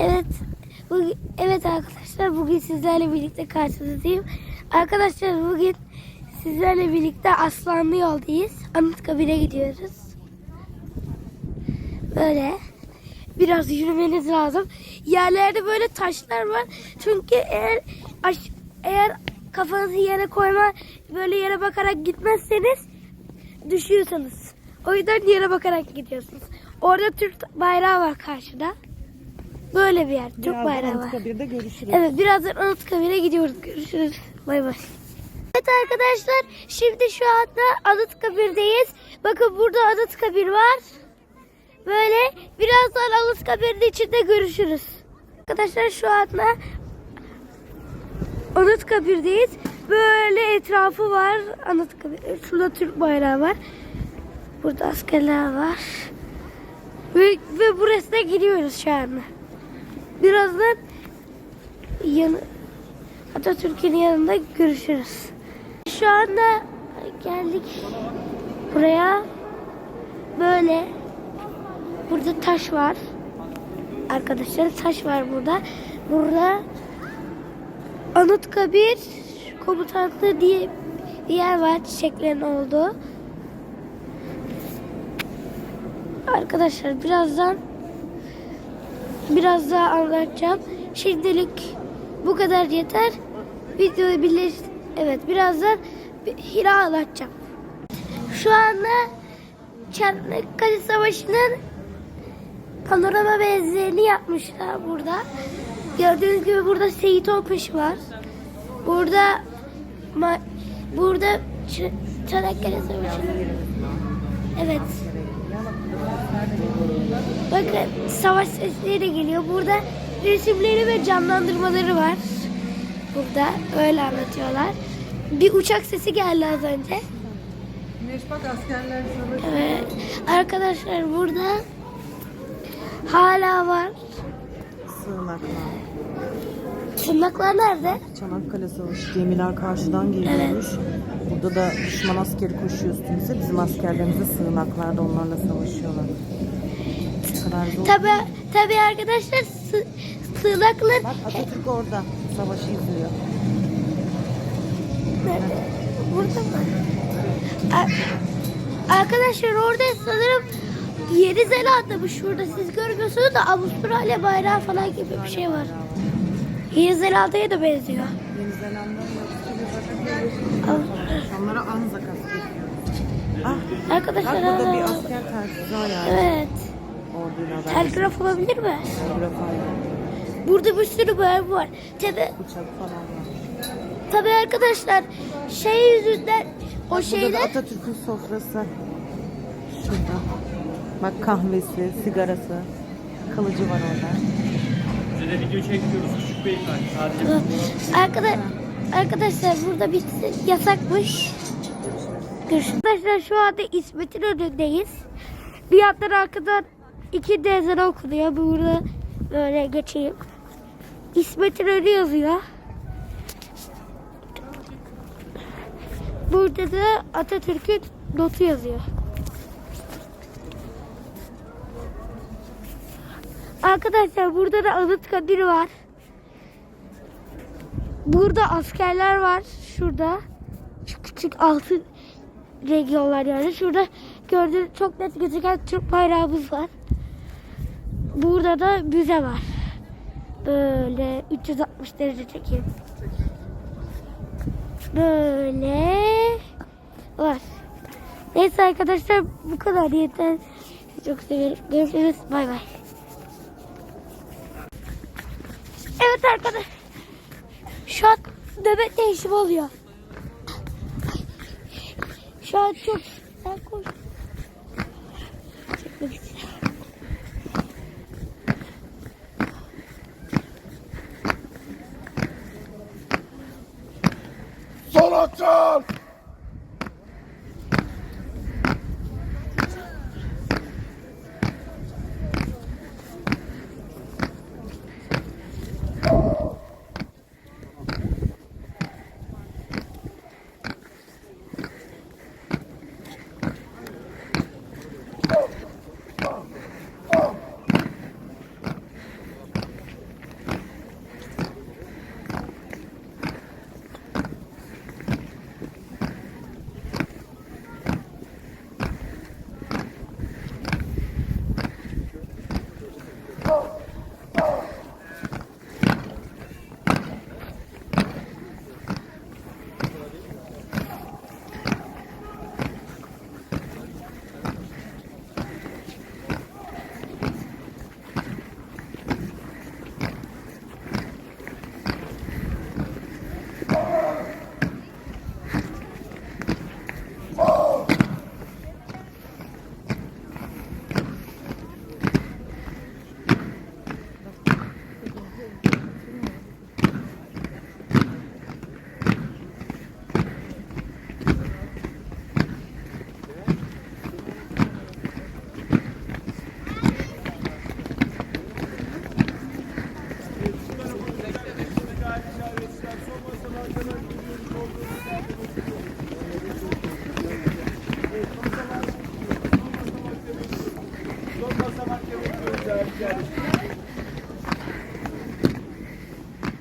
Evet. Bugün, evet arkadaşlar bugün sizlerle birlikte karşınızdayım. Arkadaşlar bugün sizlerle birlikte Aslanlı yoldayız. Anıtkabir'e gidiyoruz. Böyle biraz yürümeniz lazım. Yerlerde böyle taşlar var. Çünkü eğer eğer kafanızı yere koyma böyle yere bakarak gitmezseniz düşüyorsunuz. O yüzden yere bakarak gidiyorsunuz. Orada Türk bayrağı var karşıda. Böyle bir yer. Türk Birazdan bayrağı var. Anıtkabir'de görüşürüz. Evet birazdan Anıtkabir'e gidiyoruz. Görüşürüz. Bay bay. Evet arkadaşlar şimdi şu anda Anıtkabir'deyiz. Bakın burada Anıtkabir var. Böyle birazdan Anıtkabir'in içinde görüşürüz. Arkadaşlar şu anda Anıtkabir'deyiz. Böyle etrafı var Anıtkabir. Şurada Türk bayrağı var. Burada askerler var. Ve, ve burasına gidiyoruz şu anda. Birazdan yanı Atatürk'ün yanında görüşürüz. Şu anda geldik buraya. Böyle burada taş var. Arkadaşlar taş var burada. Burada Anıtkabir komutanlığı diye bir yer var çiçeklerin olduğu. Arkadaşlar birazdan biraz daha anlatacağım. Şimdilik bu kadar yeter. Videoyu birleş... Evet birazdan bir hira anlatacağım. Şu anda Çanakkale Savaşı'nın panorama benzerini yapmışlar burada. Gördüğünüz gibi burada Seyit Onkuş var. Burada burada Çanakkale Savaşı'nın Evet. Bakın savaş sesleri geliyor. Burada resimleri ve canlandırmaları var. Burada öyle anlatıyorlar. Bir uçak sesi geldi az önce. Güneş bak askerler savaşı. Evet. Arkadaşlar burada hala var. Sığınaklar. Tırnaklar nerede? Çanakkale Savaşı. Gemiler karşıdan geliyormuş. Burada da düşman askeri koşuyor üstümüze. Bizim askerlerimiz de sığınaklarda onlarla savaşıyorlar. Kadar zor. Tabi tabi arkadaşlar sı- sığınaklar Bak Atatürk orada. Savaşı izliyor. nerede? Burada mı? Arkadaşlar orada sanırım Yeni Zelanda mı şurada siz görmüyorsunuz da Avustralya bayrağı falan gibi bir şey var. Yeni Zelanda'ya da benziyor. Yeni Zelanda Av- Onlara askeri diyoruz. Ah, bak Arkadaşlar burada bir asker tersizi ayağı. evet. Telgraf olabilir mi? Telgraf. Burada bir sürü bölüm var. Tabi, Bıçak falan var. tabi arkadaşlar şey yüzünden o Bak burada şeyler Atatürk'ün sofrası. Şurada. Bak kahvesi, sigarası. Kılıcı var orada. Size de video çekiyoruz küçük beyefendi. Sadece Arkadaş, arkadaşlar burada bir yasakmış. Görüşürüz. Arkadaşlar şu anda İsmet'in önündeyiz. Bir yandan arkadan iki dezen okunuyor. Burada böyle geçeyim. İsmet'in önü yazıyor. Burada da Atatürk'ün notu yazıyor. Arkadaşlar burada da Anıtkabir var. Burada askerler var. Şurada. Şu küçük altın regionlar yani. Şurada gördüğünüz çok net gözüken Türk bayrağımız var. Burada da müze var. Böyle 360 derece çekeyim. Böyle var. Neyse arkadaşlar bu kadar yeter. Çok seviyorum. Görüşürüz. Bay bay. Evet arkadaşlar. Şu an nöbet değişimi oluyor. Şu an çok ben koş. Bachchan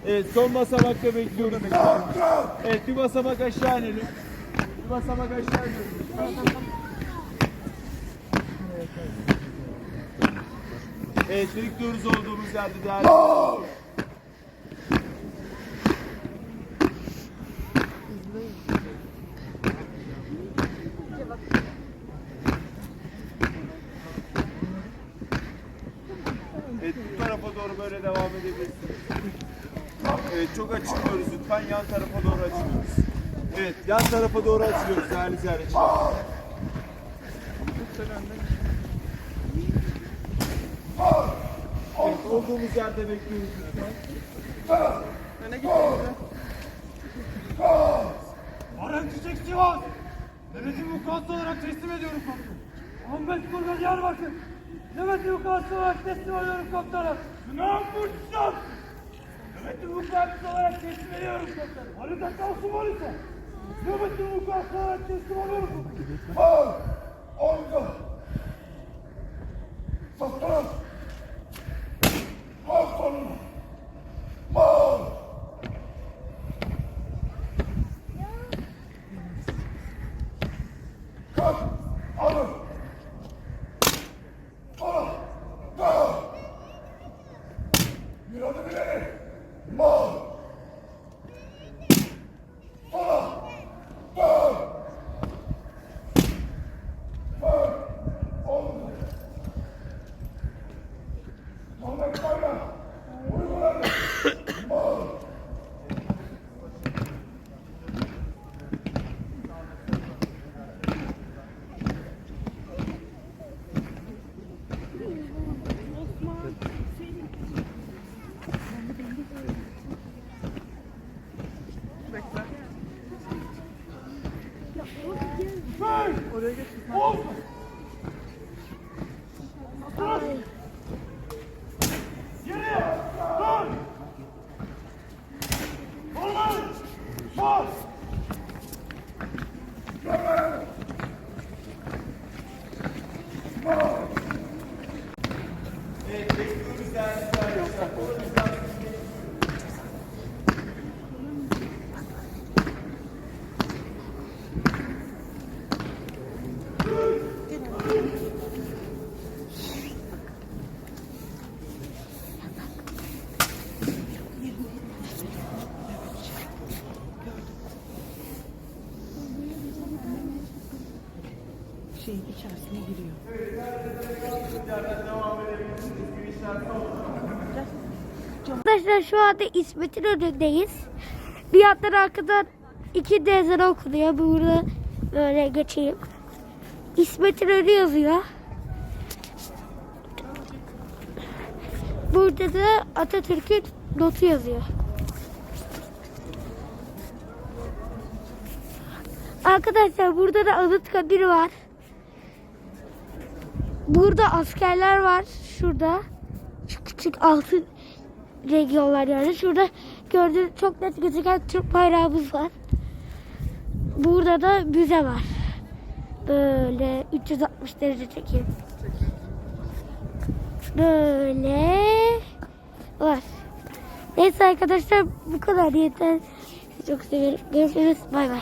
Evet son basamakta bekliyoruz. Evet bir basamak aşağı inelim. Bir basamak aşağı inelim. Evet bekliyoruz olduğumuz yerde değerli. İzleyin. Doğru böyle devam edebilirsiniz. Evet çok açılmıyoruz lütfen yan tarafa doğru açılıyoruz. Evet yan tarafa doğru açılıyoruz değerli ziyaretçiler. Evet olduğumuz yerde bekliyoruz lütfen. Arap Çiçek Sivas. Devletin vukuatı olarak teslim ediyorum komutanım. Ahmet Kurban Diyarbakır. Devletin vukuatı olarak teslim ediyorum komutanım. Sınav Burçsan. Devletin vukuatı olarak teslim ediyorum komutanım. Halide Kalsın Halide. Devletin vukuatı olarak teslim ediyorum komutanım. Evet Şeyin içerisine giriyor. Arkadaşlar şu anda İsmet'in önündeyiz. Bir yandan arkadan iki dezene okunuyor. Burada böyle geçeyim. İsmet'in önü yazıyor. Burada da Atatürk'ün notu yazıyor. Arkadaşlar burada da Anıtkabir var. Burada askerler var. Şurada. Şu küçük altın regionlar yani. Şurada gördüğünüz çok net gözüken Türk bayrağımız var. Burada da müze var. Böyle 360 derece çekeyim. Böyle var. Neyse arkadaşlar bu kadar yeter. Çok seviyorum. Görüşürüz. Bay bay.